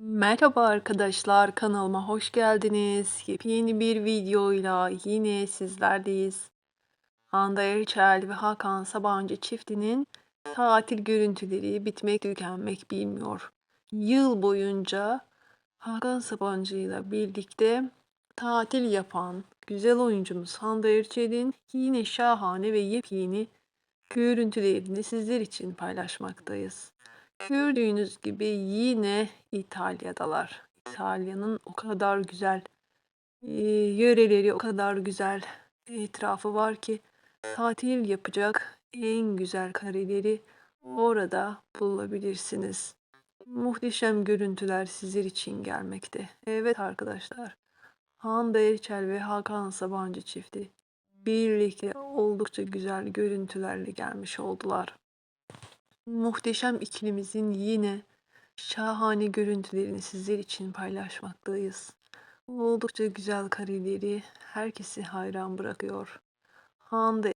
Merhaba arkadaşlar, kanalıma hoş geldiniz. Yepyeni bir videoyla yine sizlerleyiz. Hande Erçel ve Hakan Sabancı çiftinin tatil görüntüleri bitmek tükenmek bilmiyor. Yıl boyunca Hakan Sabancı ile birlikte tatil yapan güzel oyuncumuz Hande Erçel'in yine şahane ve yepyeni görüntülerini sizler için paylaşmaktayız. Gördüğünüz gibi yine İtalya'dalar. İtalya'nın o kadar güzel eee, yöreleri, o kadar güzel etrafı var ki tatil yapacak en güzel kareleri orada bulabilirsiniz. Muhteşem görüntüler sizler için gelmekte. Evet arkadaşlar, Hande Erçel ve Hakan Sabancı çifti birlikte oldukça güzel görüntülerle gelmiş oldular. Muhteşem ikilimizin yine şahane görüntülerini sizler için paylaşmaktayız. Oldukça güzel kareleri herkesi hayran bırakıyor. Hande